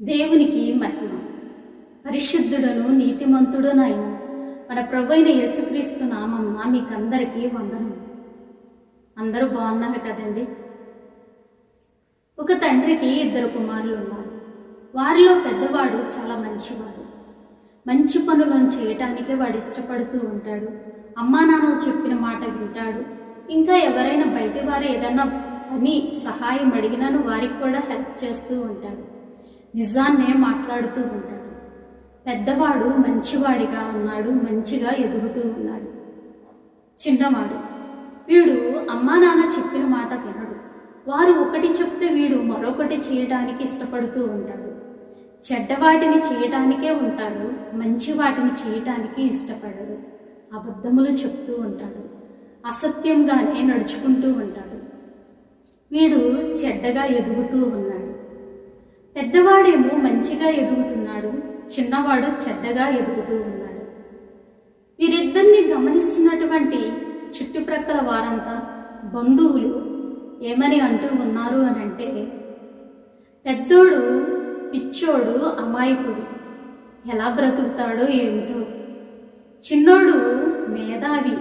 దేవునికి మహిమ. పరిశుద్ధుడను నీతిమంతుడునైన మన ప్రభైన యేసుక్రీస్తు నామమున మీకందరికీ వందనం. అందరూ బాగున్నారు కదండి? ఒక తండ్రికి ఇద్దరు కుమారులు ఉన్నారు. వారిలో పెద్దవాడు చాలా మంచివాడు. మంచి పనులను చేయటానికే వాడు ఇష్టపడుతూ ఉంటాడు. అమ్మా నాన్న చెప్పిన మాట వింటాడు. ఇంకా ఎవరైనా బయట వారు ఏదైనా పని సహాయం అడిగినాను వారికి కూడా హెల్ప్ చేస్తూ ఉంటాడు. నిజాన్నే మాట్లాడుతూ ఉంటాడు. పెద్దవాడు మంచివాడిగా ఉన్నాడు మంచిగా ఎదుగుతూ ఉన్నాడు. చిన్నవాడు. వీడు అమ్మా నాన్న చెప్పిన మాట వినడు. వారు ఒకటి చెప్తే వీడు మరొకటి చేయడానికి ఇష్టపడుతూ ఉంటాడు. చెడ్డవాటిని చేయటానికే ఉంటాడు మంచి వాటిని చేయటానికి ఇష్టపడడు. అబద్ధములు చెప్తూ ఉంటాడు. అసత్యంగానే నడుచుకుంటూ ఉంటాడు. వీడు చెడ్డగా ఎదుగుతూ ఉన్నాడు పెద్దవాడేమో మంచిగా ఎదుగుతున్నాడు చిన్నవాడు చెడ్డగా ఎదుగుతూ ఉన్నాడు. వీరిద్దరిని గమనిస్తున్నటువంటి చుట్టుప్రక్కల వారంతా బంధువులు ఏమని అంటూ ఉన్నారు అని అంటే పెద్దోడు పిచ్చోడు అమాయకుడు. ఎలా బ్రతుకుతాడో ఏమిటో. చిన్నోడు మేధావి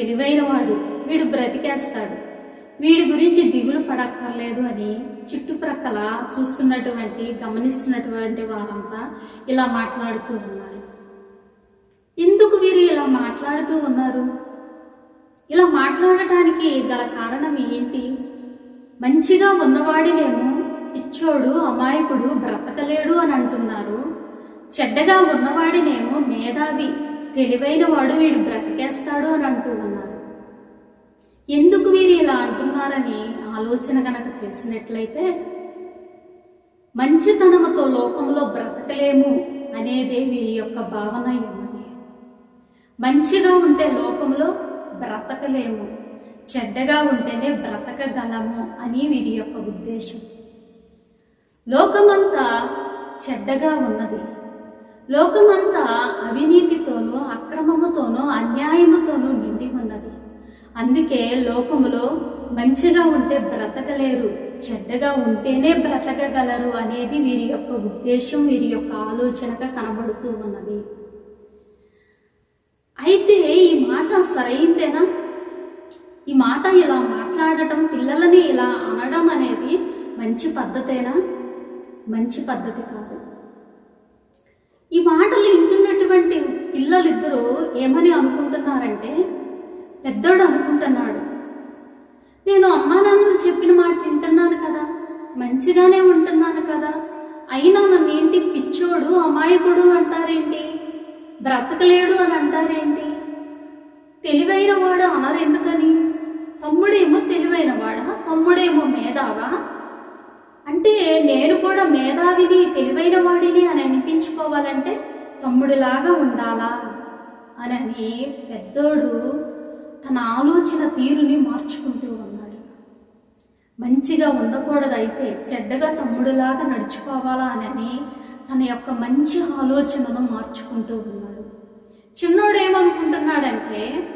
తెలివైనవాడు. వీడు బ్రతికేస్తాడు. వీడి గురించి దిగులు పడక్కర్లేదు అని చుట్టుప్రక్కల చూస్తున్నటువంటి గమనిస్తున్నటువంటి వారంతా ఇలా మాట్లాడుతూ ఉన్నారు. ఎందుకు వీరు ఇలా మాట్లాడుతూ ఉన్నారు? ఇలా మాట్లాడటానికి గల కారణం ఏంటి? మంచిగా ఉన్నవాడినేమో పిచ్చోడు అమాయకుడు బ్రతకలేడు అని అంటున్నారు. చెడ్డగా ఉన్నవాడినేమో మేధావి తెలివైన వాడు వీడు బ్రతికేస్తాడు అని అంటూ ఉన్నారు. ఎందుకు వీరు ఇలా అంటున్నారని ఆలోచన గనక చేసినట్లయితే మంచితనముతో లోకంలో బ్రతకలేము అనేదే వీరి యొక్క భావన ఉన్నది మంచిగా ఉంటే లోకంలో బ్రతకలేము చెడ్డగా ఉంటేనే బ్రతకగలము అని వీరి యొక్క ఉద్దేశం. లోకమంతా చెడ్డగా ఉన్నది. లోకమంతా అవినీతితోనూ అక్రమముతోనూ అన్యాయముతోనూ నిండి ఉన్నది. అందుకే లోకములో మంచిగా ఉంటే బ్రతకలేరు చెడ్డగా ఉంటేనే బ్రతకగలరు అనేది వీరి యొక్క ఉద్దేశం వీరి యొక్క ఆలోచనగా కనబడుతూ ఉన్నది. అయితే ఈ మాట సరైందేనా? ఈ మాట ఇలా మాట్లాడటం పిల్లలని ఇలా అనడం అనేది మంచి పద్ధతేనా? మంచి పద్ధతి కాదు. ఈ మాటలు వింటున్నటువంటి పిల్లలిద్దరూ ఏమని అనుకుంటున్నారంటే పెద్దోడు అనుకుంటున్నాడు. నేను అమ్మా నాన్నలు చెప్పిన మాట వింటున్నాను కదా మంచిగానే ఉంటున్నాను కదా అయినా నన్ను ఏంటి పిచ్చోడు అమాయకుడు అంటారేంటి? బ్రతకలేడు అని అంటారేంటి? తెలివైన వాడు అనరు ఎందుకని తమ్ముడేమో తెలివైన వాడా? తమ్ముడేమో మేధావా? అంటే నేను కూడా మేధావిని తెలివైన వాడిని అని అనిపించుకోవాలంటే తమ్ముడిలాగా ఉండాలా? అని పెద్దోడు తన ఆలోచన తీరుని మార్చుకుంటూ ఉన్నాడు. మంచిగా ఉండకూడదైతే చెడ్డగా తమ్ముడులాగా నడుచుకోవాలా అని తన యొక్క మంచి ఆలోచనను మార్చుకుంటూ ఉన్నాడు. చిన్నోడు ఏమనుకుంటున్నాడంటే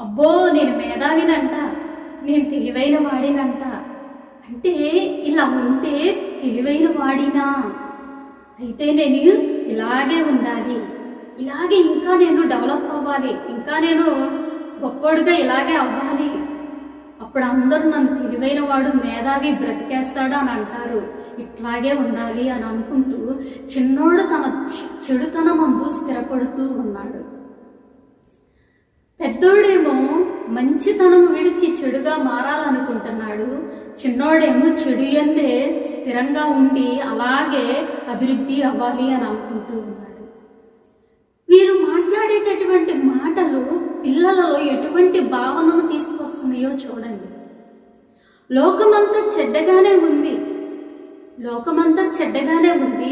అబ్బో నేను మేధావినంట నేను తెలివైన వాడినంట. అంటే ఇలా ఉంటే తెలివైన వాడినా? అయితే నేను ఇలాగే ఉండాలి. ఇలాగే ఇంకా నేను డెవలప్ అవ్వాలి. ఇంకా నేను గొప్పోడుగా ఇలాగే అవ్వాలి. అప్పుడు అందరూ నన్ను తెలివైన వాడు మేధావి బ్రతికేస్తాడు అని అంటారు. ఇట్లాగే ఉండాలి అని అనుకుంటూ చిన్నోడు తన చెడుతనం అందు స్థిరపడుతూ ఉన్నాడు. పెద్దోడేమో మంచితనము విడిచి చెడుగా మారాలనుకుంటున్నాడు. చిన్నోడేమో చెడు ఎందే స్థిరంగా ఉండి అలాగే అభివృద్ధి అవ్వాలి అని అనుకుంటూ ఉన్నాడు. మాట్లాడేటటువంటి మాటలు పిల్లలలో ఎటువంటి భావనను తీసుకొస్తున్నాయో చూడండి. లోకమంతా చెడ్డగానే ఉంది. లోకమంతా చెడ్డగానే ఉంది.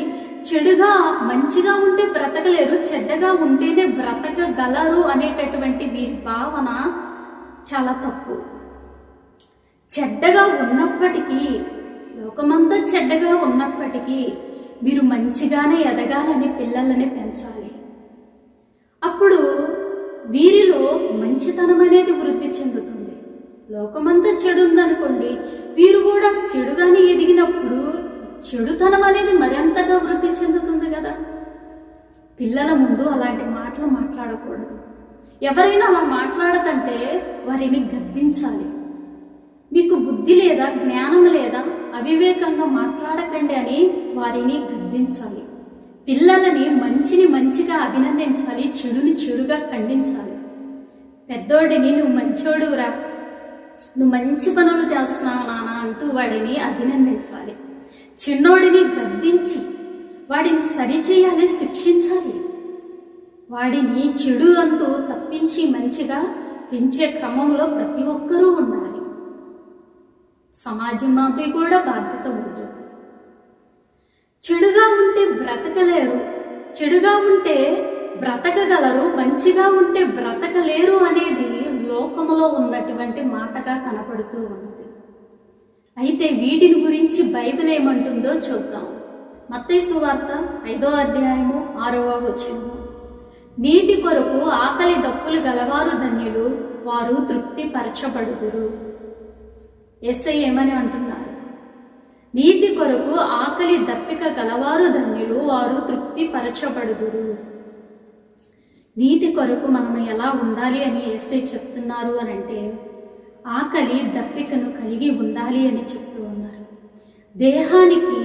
చెడుగా మంచిగా ఉంటే బ్రతకలేరు చెడ్డగా ఉంటేనే బ్రతకగలరు అనేటటువంటి వీరి భావన చాలా తప్పు. చెడ్డగా ఉన్నప్పటికీ లోకమంతా చెడ్డగా ఉన్నప్పటికీ మీరు మంచిగానే ఎదగాలని పిల్లలని పెంచాలి. అప్పుడు వీరిలో మంచితనం అనేది వృద్ధి చెందుతుంది. లోకమంతా చెడు ఉందనుకోండి వీరు కూడా చెడుగానే ఎదిగినప్పుడు చెడుతనం అనేది మరింతగా వృద్ధి చెందుతుంది కదా? పిల్లల ముందు అలాంటి మాటలు మాట్లాడకూడదు. ఎవరైనా అలా మాట్లాడతంటే వారిని గద్దించాలి. మీకు బుద్ధి లేదా జ్ఞానం లేదా అవివేకంగా మాట్లాడకండి అని వారిని గద్దించాలి. పిల్లలని మంచిని మంచిగా అభినందించాలి చెడుని చెడుగా ఖండించాలి. పెద్దోడిని నువ్వు మంచోడురా నువ్వు మంచి పనులు చేస్తున్నావు నాన్న అంటూ వాడిని అభినందించాలి. చిన్నోడిని గద్దించి వాడిని సరిచేయాలి శిక్షించాలి. వాడిని చెడు అంటూ తప్పించి మంచిగా పెంచే క్రమంలో ప్రతి ఒక్కరూ ఉండాలి. సమాజం మాకు కూడా బాధ్యత ఉంటుంది. చెడుగా ఉంటే బ్రతకలేరు చెడుగా ఉంటే బ్రతకగలరు మంచిగా ఉంటే బ్రతకలేరు అనేది లోకములో ఉన్నటువంటి మాటగా కనపడుతూ ఉన్నది. అయితే వీటిని గురించి బైబిల్ ఏమంటుందో చూద్దాం. మత్తైసు వార్త ఐదో అధ్యాయము ఆరవ వచ్చింది నీటి కొరకు ఆకలి దప్పులు గలవారు ధన్యులు వారు తృప్తి పరచబడుదురు ఎస్ఐ ఏమని అంటున్నారు? నీతి కొరకు ఆకలి దప్పిక గలవారు ధన్యులు వారు తృప్తి పరచబడుదురు. నీతి కొరకు మనం ఎలా ఉండాలి అని ఎస్ఐ చెప్తున్నారు అని అంటే ఆకలి దప్పికను కలిగి ఉండాలి అని చెప్తూ ఉన్నారు. దేహానికి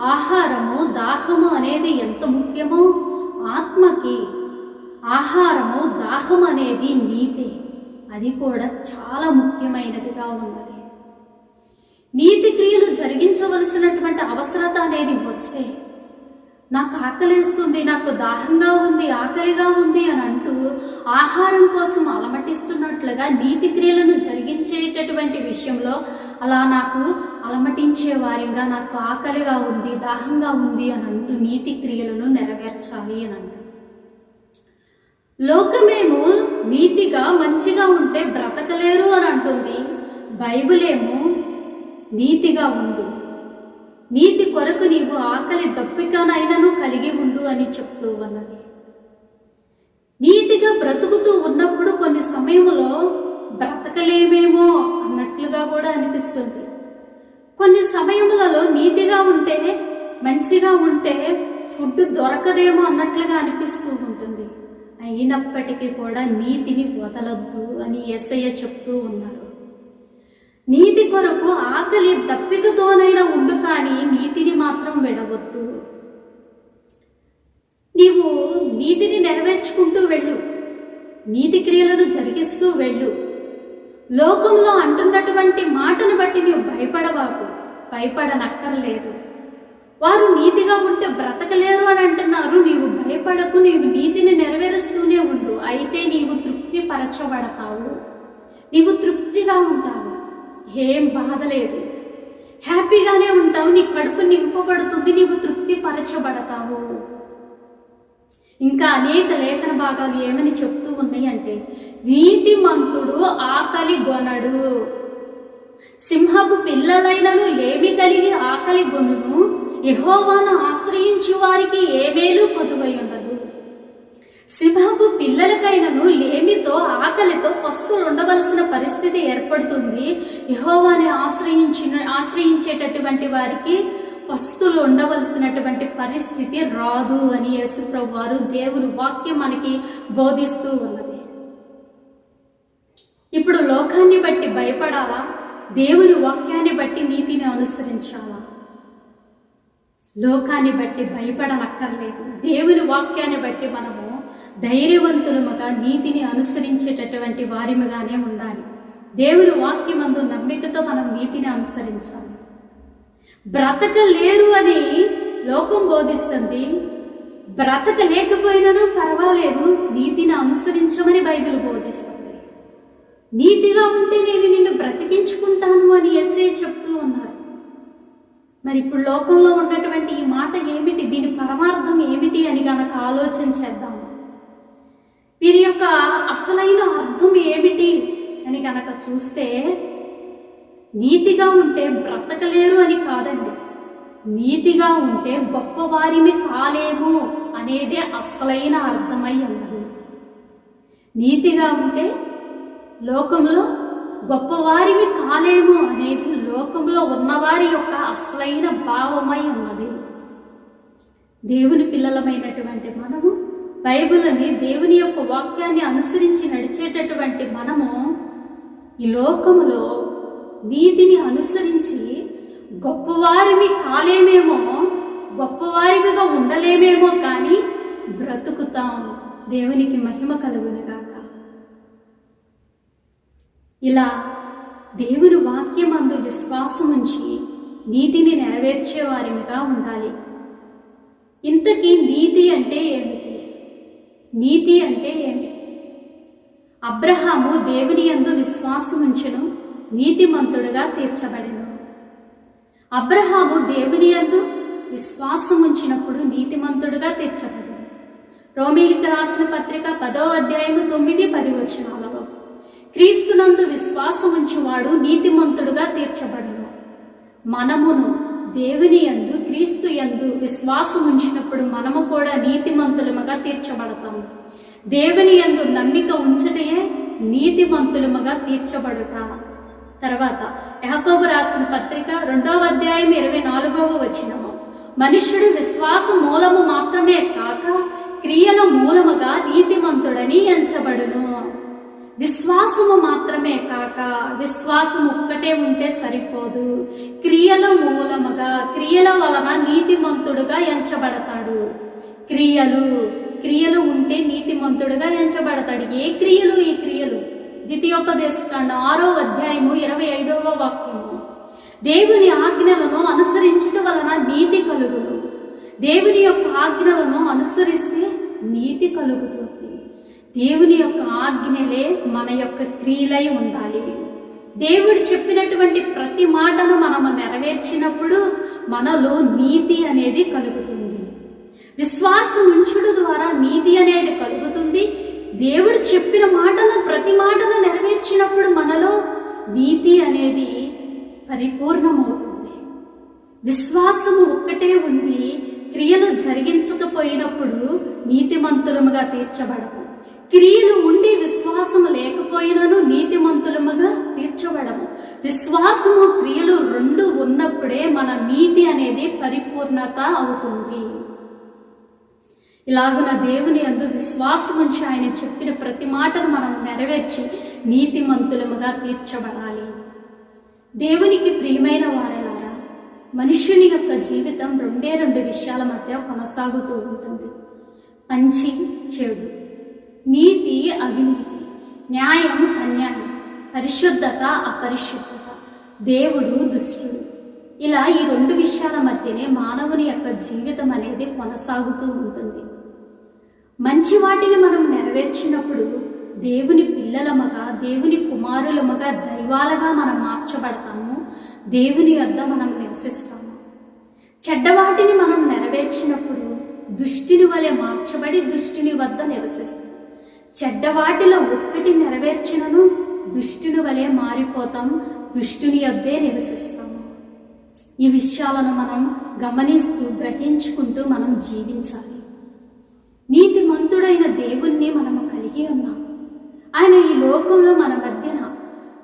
ఆహారము దాహము అనేది ఎంత ముఖ్యమో ఆత్మకి ఆహారము దాహం అనేది నీతే. అది కూడా చాలా ముఖ్యమైనదిగా ఉన్నది. నీతి క్రియలు జరిగించవలసినటువంటి అవసరత అనేది వస్తే నాకు ఆకలేస్తుంది నాకు దాహంగా ఉంది ఆకలిగా ఉంది అని అంటూ ఆహారం కోసం అలమటిస్తున్నట్లుగా నీతి క్రియలను జరిగించేటటువంటి విషయంలో అలా నాకు అలమటించే వారిగా నాకు ఆకలిగా ఉంది దాహంగా ఉంది అని అంటూ నీతి క్రియలను నెరవేర్చాలి అని అంటూ. లోకమేమో నీతిగా మంచిగా ఉంటే బ్రతకలేరు అని అంటుంది. బైబిల్ ఏమో నీతిగా ఉండు. నీతి కొరకు నీవు ఆకలి దప్పికనైనను కలిగి ఉండు అని చెప్తూ ఉన్నది. నీతిగా బ్రతుకుతూ ఉన్నప్పుడు కొన్ని సమయంలో బ్రతకలేమేమో అన్నట్లుగా కూడా అనిపిస్తుంది. కొన్ని సమయములలో నీతిగా ఉంటే మంచిగా ఉంటే ఫుడ్ దొరకదేమో అన్నట్లుగా అనిపిస్తూ ఉంటుంది. అయినప్పటికీ కూడా నీతిని వదలొద్దు అని ఎస్ఐ చెప్తూ ఉన్నారు. నీతి కొరకు ఆకలి దప్పికతోనైనా ఉండు కానీ నీతిని మాత్రం విడవద్దు. నీవు నీతిని నెరవేర్చుకుంటూ వెళ్ళు. నీతి క్రియలను జరిగిస్తూ వెళ్ళు. లోకంలో అంటున్నటువంటి మాటను బట్టి నీవు భయపడవాకు. భయపడనక్కర్లేదు. వారు నీతిగా ఉంటే బ్రతకలేరు అని అంటున్నారు. నీవు భయపడకు నీవు నీతిని నెరవేరుస్తూనే ఉండు. అయితే నీవు తృప్తి పరచబడతావు నీవు తృప్తిగా ఉంటావు. ఏం బాధ లేదు. హ్యాపీగానే ఉంటావు నీ కడుపు నింపబడుతుంది నీవు తృప్తి పరచబడతావు ఇంకా అనేక లేఖన భాగాలు ఏమని చెప్తూ ఉన్నాయి అంటే నీతిమంతుడు ఆకలి గొనడు. సింహపు పిల్లలైనను లేమి కలిగి ఆకలి గొనును? యహోవాను ఆశ్రయించు వారికి ఏ మేలు కొదువై ఉండదు. సింహపు పిల్లలకైనను లేమితో ఆకలితో పస్తులు ఉండవలసిన పరిస్థితి ఏర్పడుతుంది. యహోవాని ఆశ్రయించిన ఆశ్రయించేటటువంటి వారికి పస్తులు ఉండవలసినటువంటి పరిస్థితి రాదు అని యేసుప్రభు వారు దేవుని వాక్యం మనకి బోధిస్తూ ఉన్నది. ఇప్పుడు లోకాన్ని బట్టి భయపడాలా? దేవుని వాక్యాన్ని బట్టి నీతిని అనుసరించాలా? లోకాన్ని బట్టి భయపడనక్కర్లేదు. దేవుని వాక్యాన్ని బట్టి మనము ధైర్యవంతులముగా నీతిని అనుసరించేటటువంటి వారిముగానే ఉండాలి. దేవుని వాక్యమందు నమ్మికతో మనం నీతిని అనుసరించాలి. బ్రతకలేరు అని లోకం బోధిస్తుంది. బ్రతకలేకపోయినను పర్వాలేదు నీతిని అనుసరించమని బైబిల్ బోధిస్తుంది. నీతిగా ఉంటే నేను నిన్ను బ్రతికించుకుంటాను అని ఎస్ఏ చెప్తూ ఉన్నారు. మరి ఇప్పుడు లోకంలో ఉన్నటువంటి ఈ మాట ఏమిటి? దీని పరమార్థం ఏమిటి అని గనక ఆలోచన చేద్దాం. వీరి యొక్క అసలైన అర్థం ఏమిటి అని కనుక చూస్తే నీతిగా ఉంటే బ్రతకలేరు అని కాదండి. నీతిగా ఉంటే గొప్పవారిమి కాలేము అనేదే అసలైన అర్థమై ఉన్నది. నీతిగా ఉంటే లోకంలో గొప్పవారివి కాలేము అనేది లోకంలో ఉన్నవారి యొక్క అసలైన భావమై ఉన్నది. దేవుని పిల్లలమైనటువంటి మనము బైబిల్ని దేవుని యొక్క వాక్యాన్ని అనుసరించి నడిచేటటువంటి మనము ఈ లోకములో నీతిని అనుసరించి గొప్పవారివి కాలేమేమో గొప్పవారివిగా ఉండలేమేమో కానీ బ్రతుకుతాము దేవునికి మహిమ కలుగునుగాక. ఇలా దేవుని వాక్యమందు విశ్వాసం ఉంచి నీతిని నెరవేర్చే వారిగా ఉండాలి. ఇంతకీ నీతి అంటే ఏమిటి? నీతి అంటే ఏమిటి? అబ్రహాము దేవుని యందు విశ్వాసం నీతిమంతుడుగా తీర్చబడెను. అబ్రహాము దేవుని యందు విశ్వాసం ఉంచినప్పుడు నీతిమంతుడుగా తీర్చబడెను. రోమిలికి రాసిన పత్రిక పదో అధ్యాయము తొమ్మిది పది వచనాలలో క్రీస్తునందు విశ్వాసముంచువాడు నీతిమంతుడుగా తీర్చబడను. మనమును దేవుని యందు క్రీస్తు యందు విశ్వాసం ఉంచినప్పుడు మనము కూడా నీతిమంతులముగా తీర్చబడతాము. దేవుని యందు నమ్మిక ఉంచటయే నీతిమంతులముగా తీర్చబడుట. తర్వాత యహకోబు రాసిన పత్రిక రెండవ అధ్యాయం ఇరవై నాలుగవ వచనము. మనుష్యుడు విశ్వాస మూలము మాత్రమే కాక క్రియల మూలముగా నీతిమంతుడని ఎంచబడును. విశ్వాసము మాత్రమే కాక విశ్వాసం ఒక్కటే ఉంటే సరిపోదు. క్రియల మూలముగా క్రియల వలన నీతిమంతుడుగా ఎంచబడతాడు. క్రియలు క్రియలు ఉంటే నీతిమంతుడుగా ఎంచబడతాడు. ఏ క్రియలు? ఈ క్రియలు. ద్వితీయోపదేశకాండ ఆరో అధ్యాయము ఇరవై ఐదవ వాక్యము. దేవుని ఆజ్ఞలను అనుసరించుట వలన నీతి కలుగును. దేవుని యొక్క ఆజ్ఞలను అనుసరిస్తే నీతి కలుగుతుంది. దేవుని యొక్క ఆజ్ఞలే మన యొక్క క్రియలై ఉండాలి. దేవుడు చెప్పినటువంటి ప్రతి మాటను మనము నెరవేర్చినప్పుడు మనలో నీతి అనేది కలుగుతుంది. విశ్వాసం ఉంచుడు ద్వారా నీతి అనేది కలుగుతుంది. దేవుడు చెప్పిన మాటను ప్రతి మాటను నెరవేర్చినప్పుడు మనలో నీతి అనేది పరిపూర్ణమవుతుంది. విశ్వాసము ఒక్కటే ఉండి క్రియలు జరిగించకపోయినప్పుడు నీతిమంతులముగా తీర్చబడము. క్రియలు ఉండి విశ్వాసము లేకపోయినను నీతిమంతులముగా తీర్చబడము. విశ్వాసము క్రియలు రెండు ఉన్నప్పుడే మన నీతి అనేది పరిపూర్ణత అవుతుంది. ఇలాగున దేవుని అందు విశ్వాసం ఉంచి ఆయన చెప్పిన ప్రతి మాటను మనం నెరవేర్చి నీతిమంతులముగా తీర్చబడాలి. దేవునికి ప్రియమైన వారలారా మనుష్యుని యొక్క జీవితం రెండే రెండు విషయాల మధ్య కొనసాగుతూ ఉంటుంది. మంచి చెడు. నీతి అవినీతి న్యాయం అన్యాయం పరిశుద్ధత అపరిశుద్ధత దేవుడు దుష్టుడు. ఇలా ఈ రెండు విషయాల మధ్యనే మానవుని యొక్క జీవితం అనేది కొనసాగుతూ ఉంటుంది. మంచి వాటిని మనం నెరవేర్చినప్పుడు దేవుని పిల్లలమగా దేవుని కుమారులమగా దైవాలుగా మనం మార్చబడతాము దేవుని వద్ద మనం నివసిస్తాము. చెడ్డవాటిని మనం నెరవేర్చినప్పుడు దుష్టిని వలె మార్చబడి దుష్టిని వద్ద నివసిస్తాం. చెడ్డవాటిలో ఒక్కటి నెరవేర్చినను దుష్టుని వలె మారిపోతాం. దుష్టుని యొద్దే నివసిస్తాము ఈ విషయాలను మనం గమనిస్తూ గ్రహించుకుంటూ మనం జీవించాలి. నీతిమంతుడైన దేవుణ్ణి మనము కలిగి ఉన్నాం. ఆయన ఈ లోకంలో మన మధ్యన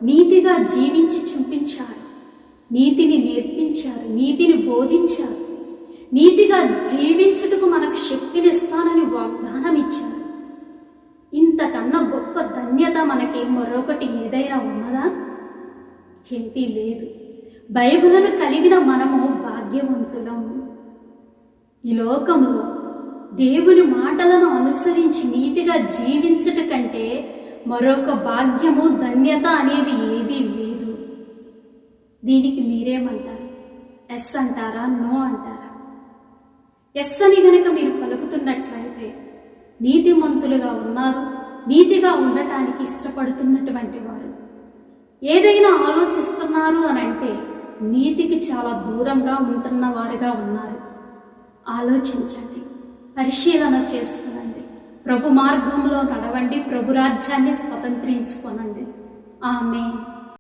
నీతిగా జీవించి చూపించారు నీతిని నేర్పించారు నీతిని బోధించారు నీతిగా జీవించుటకు మనకు శక్తినిస్తానని వాగ్దానం ఇచ్చారు ఇంతకన్నా గొప్ప ధన్యత మనకి మరొకటి ఏదైనా ఉన్నదా? ఏంటి లేదు. బైబిలను కలిగిన మనము భాగ్యవంతులం. ఈ లోకంలో దేవుని మాటలను అనుసరించి నీతిగా జీవించట కంటే మరొక భాగ్యము ధన్యత అనేది ఏదీ లేదు. దీనికి మీరేమంటారు? ఎస్ అంటారా? నో అంటారా? ఎస్ అని గనక మీరు పలుకుతున్నట్లయితే నీతిమంతులుగా ఉన్నారు. నీతిగా ఉండటానికి ఇష్టపడుతున్నటువంటి వారు. ఏదైనా ఆలోచిస్తున్నారు అని అంటే నీతికి చాలా దూరంగా ఉంటున్న వారుగా ఉన్నారు. ఆలోచించండి. పరిశీలన చేసుకునండి. ప్రభు మార్గంలో నడవండి. ప్రభు రాజ్యాన్ని స్వతంత్రించుకోనండి. ఆమె